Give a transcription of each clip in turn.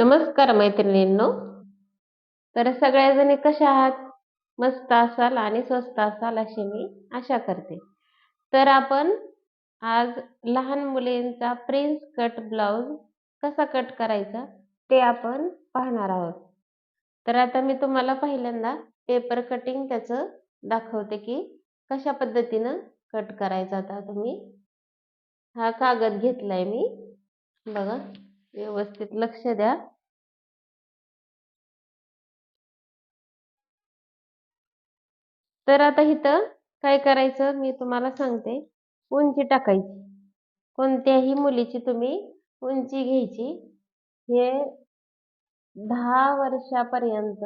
नमस्कार मैत्रिणींनो. तर सगळ्याजणी कशा आहात? मस्त असाल आणि स्वस्त असाल अशी मी आशा करते. तर आपण आज लहान मुलींचा प्रिन्स कट ब्लाउज कसा कट करायचा ते आपण पाहणार आहोत. तर आता मी तुम्हाला पहिल्यांदा पेपर कटिंग त्याचं दाखवते की कशा पद्धतीनं कट करायचा. आता तुम्ही हा कागद घेतलाय मी. बघा. व्यवस्थित लक्ष द्या. तर आता इथं काय करायचं मी तुम्हाला सांगते. उंची टाकायची. कोणत्याही मुलीची तुम्ही उंची घ्यायची. हे दहा वर्षापर्यंत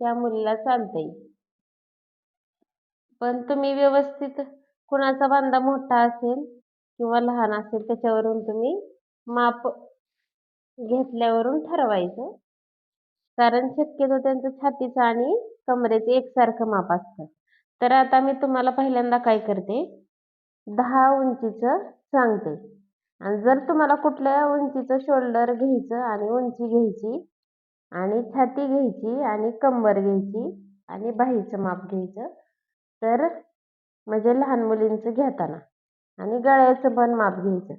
त्या मुलीला चालतंय. पण तुम्ही व्यवस्थित कुणाचा बांधा मोठा असेल किंवा लहान असेल त्याच्यावरून तुम्ही माप घेतल्यावरून ठरवायचं. कारण शक्यतो त्यांचं छातीचं आणि कमरेचं एकसारखं माप असतं. तर आता मी तुम्हाला पहिल्यांदा काय करते? दहा उंचीचं सांगते. आणि जर तुम्हाला कुठल्या उंचीचं शोल्डर घ्यायचं आणि उंची घ्यायची आणि छाती घ्यायची आणि कंबर घ्यायची आणि बाहीचं माप घ्यायचं तर म्हणजे लहान मुलींचं घेताना आणि गळ्याचं पण माप घ्यायचं.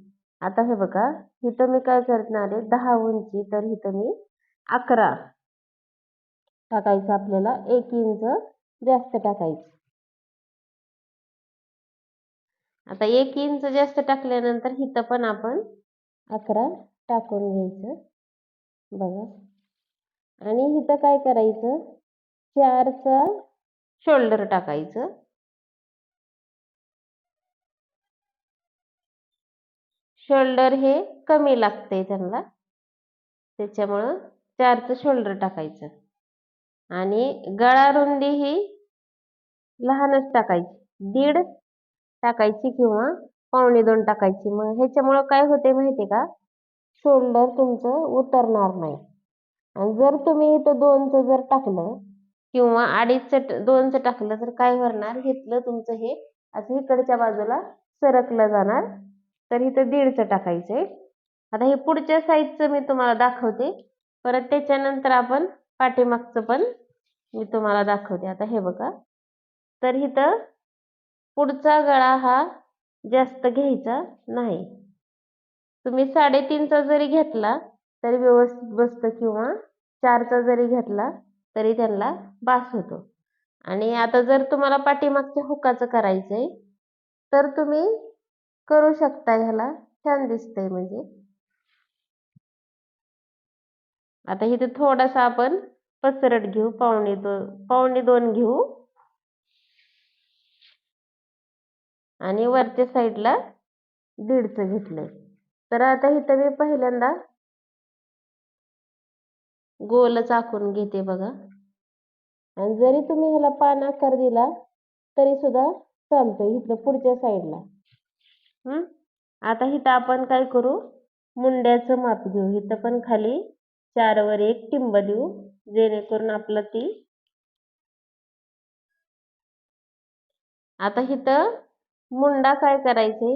आता हे बघा इथं मी काय करणार आहे दहा उंची तर इथं मी अकरा टाकायचं आपल्याला एक इंच जास्त टाकायचं. आता एक इंच जास्त टाकल्यानंतर इथं पण आपण अकरा टाकून घ्यायचं. बघा. आणि इथं काय करायचं? चारचा शोल्डर टाकायचं. शोल्डर हे कमी लागते त्यांना. त्याच्यामुळं चारचं शोल्डर टाकायचं. आणि गळा रुंदी ही लहानच टाकायची. दीड टाकायची किंवा पावणे दोन टाकायची. मग ह्याच्यामुळं काय होते माहिती का? शोल्डर तुमचं उतरणार नाही. आणि जर तुम्ही इथं दोनचं जर टाकलं किंवा अडीचचं दोनचं टाकलं तर काय होणार? घेतलं तुमचं हे असं इकडच्या बाजूला सरकलं जाणार. तर इथं दीडचं टाकायचंय आता हे पुढच्या साईजचं मी तुम्हाला दाखवते. परत त्याच्यानंतर आपण पाठीमागचं पण मी तुम्हाला दाखवते. आता हे बघा. तर इथं पुढचा गळा हा जास्त घ्यायचा नाही. तुम्ही साडेतीनचा जरी घेतला तरी व्यवस्थित बसतं किंवा चारचा जरी घेतला तरी त्यांना बास होतो. आणि आता जर तुम्हाला पाठीमागच्या हुकाचं करायचंय तर तुम्ही करू शकता ह्याला. छान दिसतंय म्हणजे. आता इथे थोडासा आपण पसरट घेऊ पावणे दोन पावणे दोन घेऊ. आणि वरच्या साईडला दीडचं घेतलंय. तर आता इथं मी पहिल्यांदा गोलच आखून घेते बघा. आणि जरी तुम्ही ह्याला पान आकार दिला तरी सुद्धा चालतोय इथलं पुढच्या साईडला. हम्म आता इथं आपण काय करू? मुंड्याचं माप घेऊ. इथं पण खाली चार वर एक टिंब देऊ. जेणेकरून आपलं ती आता इथं मुंडा काय करायचे?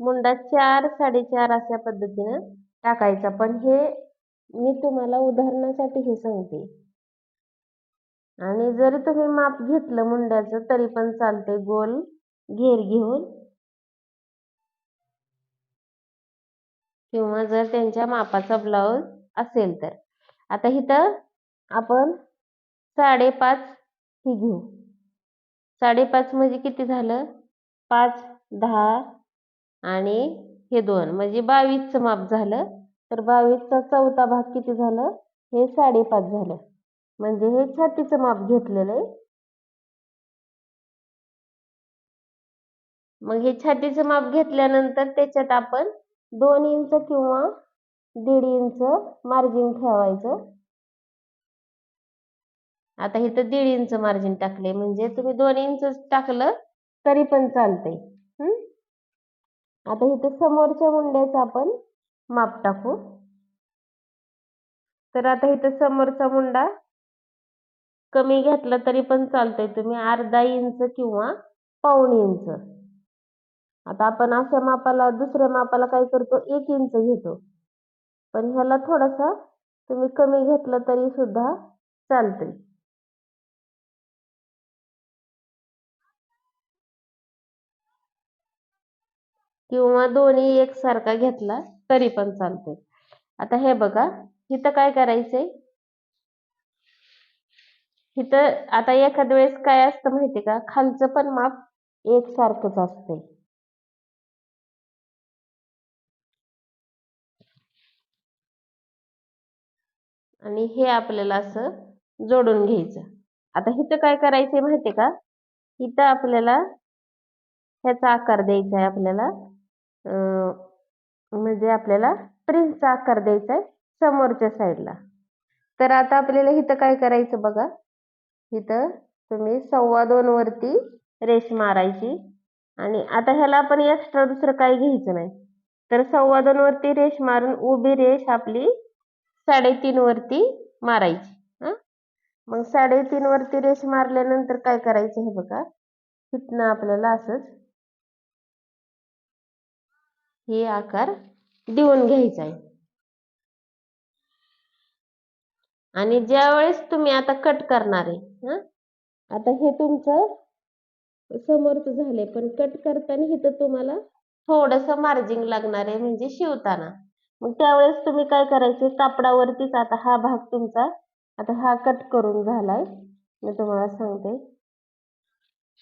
मुंडा चार साडेचार अशा पद्धतीनं टाकायचा. पण हे मी तुम्हाला उदाहरणासाठी हे सांगते. आणि जरी तुम्ही माप घेतलं मुंड्याचं तरी पण चालते गोल घेर घेऊन किंवा जर त्यांच्या मापाचा ब्लाऊज असेल तर. आता इथं आपण साडेपाच ही घेऊ. साडेपाच म्हणजे किती झालं? पाच दहा आणि हे दोन. म्हणजे बावीसचं माप झालं. तर बावीसचा चौथा भाग किती झालं? हे साडेपाच झालं. म्हणजे हे छातीचं माप घेतलेलं आहे. मग हे छातीचं माप घेतल्यानंतर त्याच्यात आपण दोन इंच किंवा दीड इंच मार्जिन ठेवायचं. आता इथं दीड इंच मार्जिन टाकले म्हणजे तुम्ही दोन इंच टाकलं तरी पण चालतंय. आता इथं समोरच्या मुंड्याचं आपण माप टाकू. तर आता इथं समोरचा मुंडा कमी घेतला तरी पण चालतंय. तुम्ही अर्धा इंच किंवा पाऊण इंच. आता आपण अशा मापाला दुसऱ्या मापाला काय करतो? एक इंच घेतो. पण ह्याला थोडासा तुम्ही कमी घेतलं तरी सुद्धा चालते किंवा दोन्ही एकसारखा घेतला तरी पण चालतंय. आता हे बघा इथं काय करायचंय? इथं आता एखाद्या वेळेस काय असतं माहितीये का? खालचं पण माप एकसारखंच असतंय. आणि हे आपल्याला असं जोडून घ्यायचं. आता इथं काय करायचंय माहितीये का? इथं आपल्याला ह्याचा आकार द्यायचा आहे आपल्याला. म्हणजे आपल्याला प्रिन्सचा आकार द्यायचा आहे समोरच्या साईडला. तर आता आपल्याला इथं काय करायचं बघा? इथं तुम्ही सव्वा दोन वरती रेश मारायची. आणि आता ह्याला आपण एक्स्ट्रा दुसरं काही घ्यायचं नाही. तर सव्वा दोन वरती रेश मारून उभी रेश आपली साडेतीन वरती मारायची हा? मग साडेतीन वरती रेष मारल्यानंतर काय करायचं हे बघा. तिथनं आपल्याला असंच हे आकार देऊन घ्यायचा आहे. आणि ज्या वेळेस तुम्ही आता कट करणार आहे आता हे तुमचं समोरचं झालंय पण कट करताना इथं तुम्हाला थोडस मार्जिंग लागणार आहे म्हणजे शिवताना. मग त्यावेळेस तुम्ही काय करायचे? कापडावरतीच आता हा भाग तुमचा आता हा कट करून झालाय. मी तुम्हाला सांगते.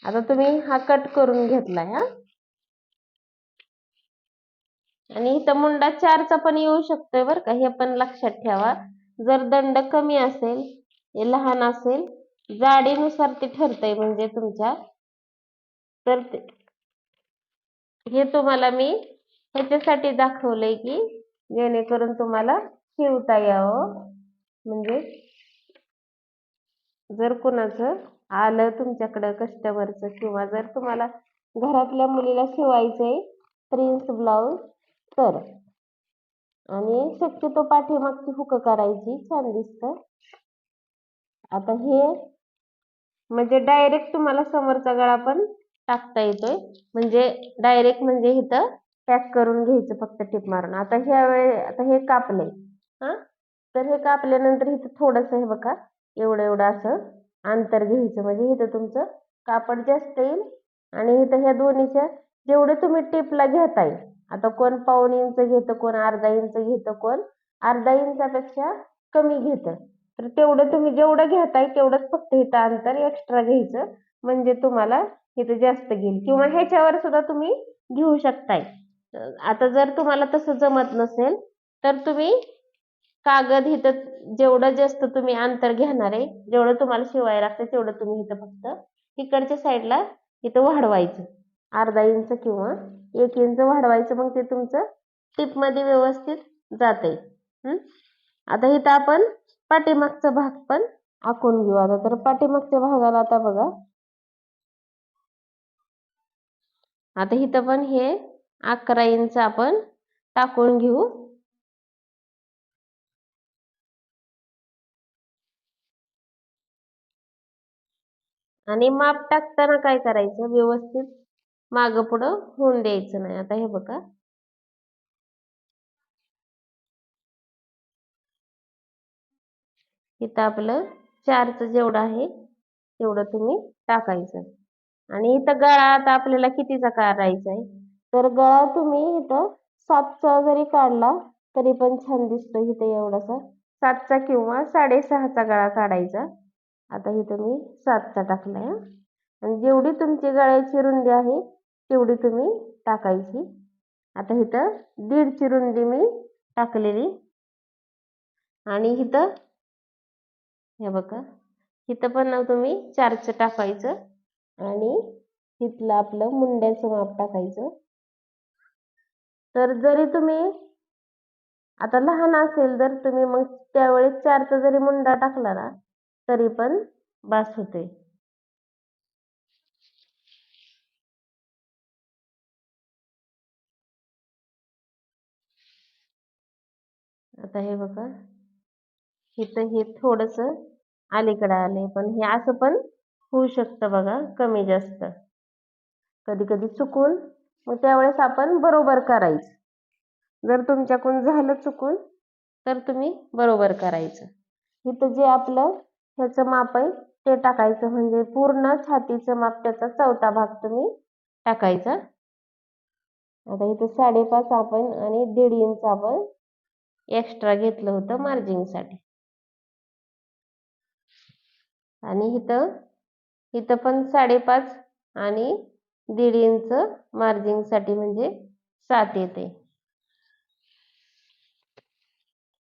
आता तुम्ही हा कट करून घेतलाय हा. आणि इथं मुंडा चारचा पण येऊ शकतोय बरं का. हे पण लक्षात ठेवा. जर दंड कमी असेल हे लहान असेल जाडीनुसार ते ठरतंय म्हणजे तुमच्या. तर हे तुम्हाला मी ह्याच्यासाठी दाखवलंय की जेणेकरून तुम्हाला शिवता यावं. म्हणजे जर कुणाचं आलं तुमच्याकडं कस्टमरचं किंवा जर तुम्हाला घरातल्या मुलीला शिवायचंय प्रिन्स ब्लाऊज तर. आणि शक्यतो पाठीमागची हुक करायची छान दिसत. आता हे म्हणजे डायरेक्ट तुम्हाला समोरचा गळा पण टाकता येतोय. म्हणजे डायरेक्ट म्हणजे इथं पॅक करून घ्यायचं फक्त टिप मारून. आता ह्या वेळे आता हे कापले. हा? तर हे कापल्यानंतर इथं थोडस हे बघा एवढं एवढं असं अंतर घ्यायचं. म्हणजे इथं तुमचं कापड जास्त येईल आणि इथं ह्या दोन्हीच्या जेवढे तुम्ही टिपला घेताय आता कोण पाऊन इंच घेतं कोण अर्धा इंच घेतं कोण अर्धा इंचापेक्षा कमी घेतं. तर तेवढं तुम्ही जेवढं घेताय तेवढंच फक्त इथं अंतर एक्स्ट्रा घ्यायचं. म्हणजे तुम्हाला इथं जास्त घेईल. किंवा ह्याच्यावर सुद्धा तुम्ही घेऊ शकताय. आता जर तुम्हाला तसं जमत नसेल तर तुम्ही कागद इथं जेवढं जास्त तुम्ही अंतर घेणार आहे जेवढं तुम्हाला शिवाय लागतं तेवढं तुम्ही इथं फक्त इकडच्या साईडला इथं वाढवायचं. अर्धा इंच किंवा एक इंच वाढवायचं मग ते तुमचं टिपमध्ये व्यवस्थित जाते आता इथं आपण पाठीमागचा भाग पण आखून घेऊ. आता तर पाठीमागच्या भागाला आता बघा. आता इथं पण हे अकरा इंच आपण टाकून घेऊ. आणि माप टाकताना काय करायचं? व्यवस्थित माग पुढं होऊन द्यायचं नाही. आता हे बघा. इथं आपलं चारचं जेवढं आहे तेवढं तुम्ही टाकायचं. आणि इथं गळा आता आपल्याला कितीचा करायचा आहे? तर गळा तुम्ही इथं सातचा जरी काढला तरी पण छान दिसतो इथे एवढासा. सातचा किंवा साडेसहाचा गळा काढायचा. आता इथं मी सातचा टाकलाय आणि जेवढी तुमची गळ्याची रुंदी आहे तेवढी तुम्ही टाकायची. आता इथं दीडची रुंदी मी टाकलेली. आणि इथं हे बघा इथं पण तुम्ही चारचं टाकायचं. आणि इथलं आपलं मुंड्याचं माप टाकायचं. तर जरी तुम्ही आता लहान असेल तर तुम्ही मग त्यावेळेस चारचा जरी मुंडा टाकला ना तरी पण बास होते. आता हे बघा. इथं हे थोडस अलीकडे आले पण हे असं पण होऊ शकतं बघा कमी जास्त. कधी कधी चुकून मग त्यावेळेस आपण बरोबर करायचं. जर तुमच्याकडून झालं चुकून तर तुम्ही बरोबर करायचं. इथं जे आपलं ह्याचं माप आहे ते टाकायचं. म्हणजे पूर्ण छातीचं माप त्याचा चौथा भाग तुम्ही टाकायचा. आता इथं साडेपाच आपण आणि दीड इंच आपण एक्स्ट्रा घेतलं होतं मार्जिंगसाठी आणि इथं इथं पण साडेपाच आणि दीड इंच मार्जिंगसाठी म्हणजे सात येते.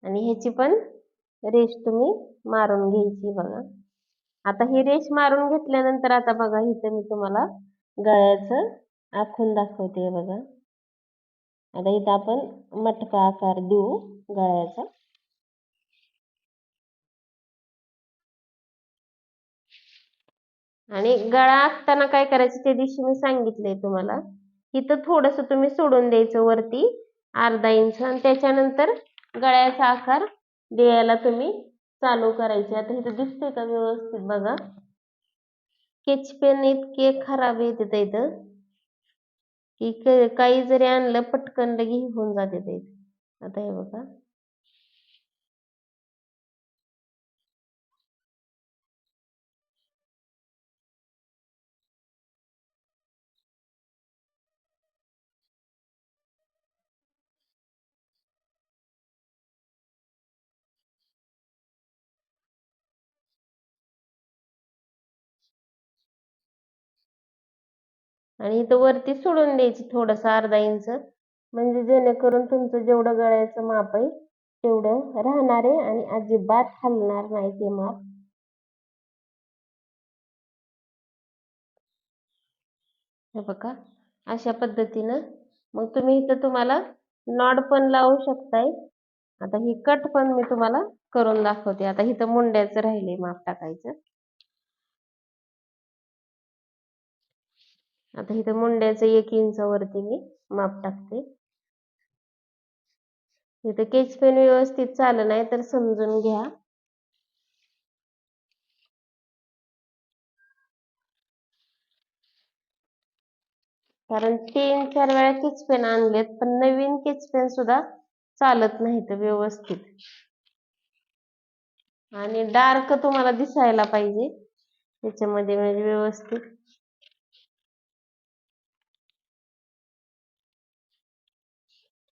आणि ह्याची पण रेश तुम्ही मारून घ्यायची बघा. आता ही रेश मारून घेतल्यानंतर आता बघा इथं मी तुम्हाला गळ्याचं आखून दाखवते बघा. आता इथं आपण मटका आकार देऊ गळ्याचा. आणि गळा आखताना काय करायचं? त्या दिवशी मी सांगितलंय तुम्हाला इथं थोडस तुम्ही सोडून द्यायचं वरती अर्धा इंच आणि त्याच्यानंतर गळ्याचा आकार द्यायला तुम्ही चालू करायचे. आता इथं दिसते का व्यवस्थित? बघा. स्केच पेन इतके खराब येते इथं की काही जरी आणलं पटकन लगे होऊन जाते ते. आता हे बघा. आणि इथं वरती सोडून द्यायची थोडस अर्धा इंच. म्हणजे जेणेकरून तुमचं जेवढं गळ्याचं माप आहे तेवढं राहणार आहे आणि अजिबात हलणार नाही ते माप. हे बघा अशा पद्धतीनं मग तुम्ही इथं तुम्हाला नॉड पण लावू शकताय. आता ही कट पण मी तुम्हाला करून दाखवते. आता इथं मुंड्याचं राहिले माप टाकायचं. आता इथं मुंड्याचं एक इंचावरती मी माप टाकते. इथं केच पेन व्यवस्थित चालू नाही तर समजून घ्या. कारण तीन चार वेळा केच पेन आणलेत पण नवीन केच पेन सुद्धा चालत नाही तर व्यवस्थित. आणि डार्क तुम्हाला दिसायला पाहिजे. त्याच्यामध्ये म्हणजे व्यवस्थित.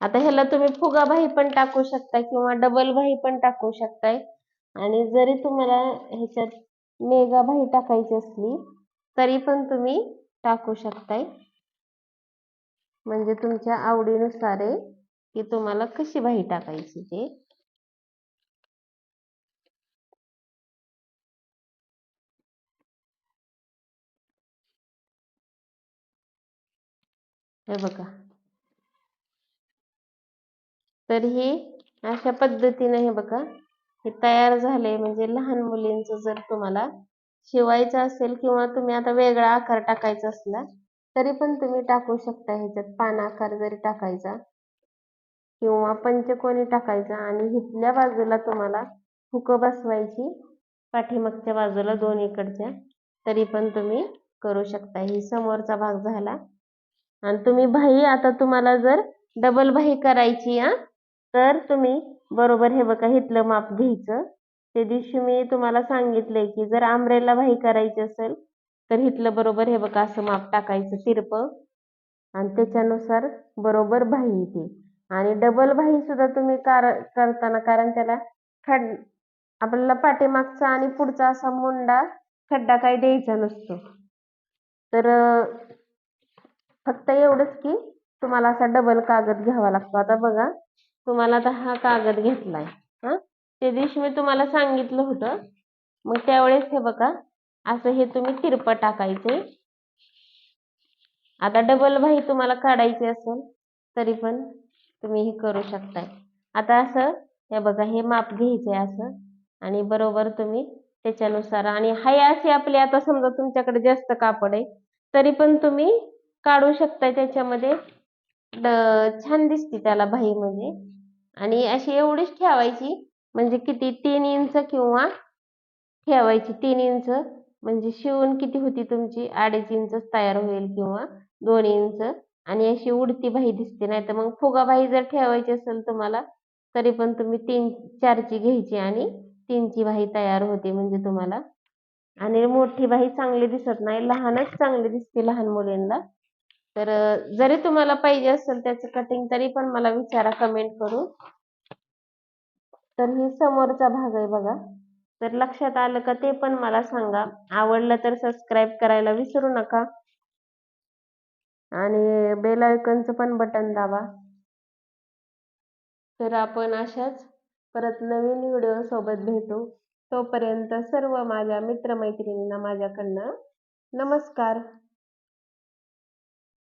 आता ह्याला तुम्ही फुगा भाई पण टाकू शकता किंवा डबल भाई पण टाकू शकताय. आणि जरी तुम्हाला ह्याच्यात मेगा भाई टाकायची असली तरी पण तुम्ही टाकू शकताय. म्हणजे तुमच्या आवडीनुसार आहे की तुम्हाला कशी भाई टाकायची ते. हे बघा. तर ही अशा पद्धतीने हे बघा हे तयार झाले म्हणजे लहान मुलींचं जर तुम्हाला शिवायचं असेल किंवा तुम्ही आता वेगळा आकार टाकायचा असला तरी पण तुम्ही टाकू शकता ह्याच्यात. पान आकार जरी टाकायचा किंवा पंचकोनी टाकायचा आणि हिथल्या बाजूला तुम्हाला हुक बसवायची पाठीमागच्या बाजूला दोन्हीकडच्या तरी पण तुम्ही करू शकता. ही समोरचा भाग झाला. आणि तुम्ही भाई आता तुम्हाला जर डबल भाई करायची हा तर तुम्ही बरोबर हे बघा इथलं माप घ्यायचं. त्या दिवशी मी तुम्हाला सांगितलंय की जर आंब्रेला भाई करायची असेल तर इथलं बरोबर हे बघा असं माप टाकायचं तिरप. आणि त्याच्यानुसार बरोबर भाई येते. आणि डबल भाई सुद्धा तुम्ही कार करताना कारण त्याला खड आपल्याला पाठीमागचा आणि पुढचा असा मुंडा खड्डा काही द्यायचा नसतो. तर फक्त एवढंच की तुम्हाला असा डबल कागद घ्यावा लागतो. आता बघा तुम्हाला आता हा कागद घेतलाय. हा? ते दिवशी मी तुम्हाला सांगितलं होतं. मग त्यावेळेस हे बघा असं हे तुम्ही तिरप टाकायचे. आता डबल भाई तुम्हाला काढायची असेल तरी पण तुम्ही हे करू शकताय. आता असं हे बघा हे माप घ्यायचंय असं. आणि बरोबर तुम्ही त्याच्यानुसार आणि हाय असे आपले आता समजा तुमच्याकडे जास्त कापड आहे तरी पण तुम्ही काढू शकताय त्याच्यामध्ये. छान दिसते त्याला भाई म्हणजे. आणि अशी एवढीच ठेवायची म्हणजे किती तीन इंच किंवा ठेवायची तीन इंच म्हणजे शिवून किती होती तुमची? अडीच इंच तयार होईल किंवा दोन इंच. आणि अशी उडती बाही दिसते नाही तर मग फुगा बाही जर ठेवायची असेल तुम्हाला तरी पण तुम्ही तीन चारची घ्यायची आणि तीनची बाही तयार होते म्हणजे तुम्हाला. आणि मोठी बाही चांगली दिसत नाही लहानच चांगली दिसते लहान मुलींना. तर जरी तुम्हाला पाहिजे असेल त्याचं कटिंग तरी पण मला विचारा कमेंट करून. तर ही समोरचा भाग आहे बघा. तर लक्षात आलं का ते पण मला सांगा. आवडलं तर सबस्क्राईब करायला विसरू नका. आणि बेल आयकनचं पण बटन दाबा. तर आपण अशाच परत नवीन व्हिडिओ सोबत भेटू. तोपर्यंत सर्व माझ्या मित्रमैत्रिणींना माझ्याकडनं नमस्कार.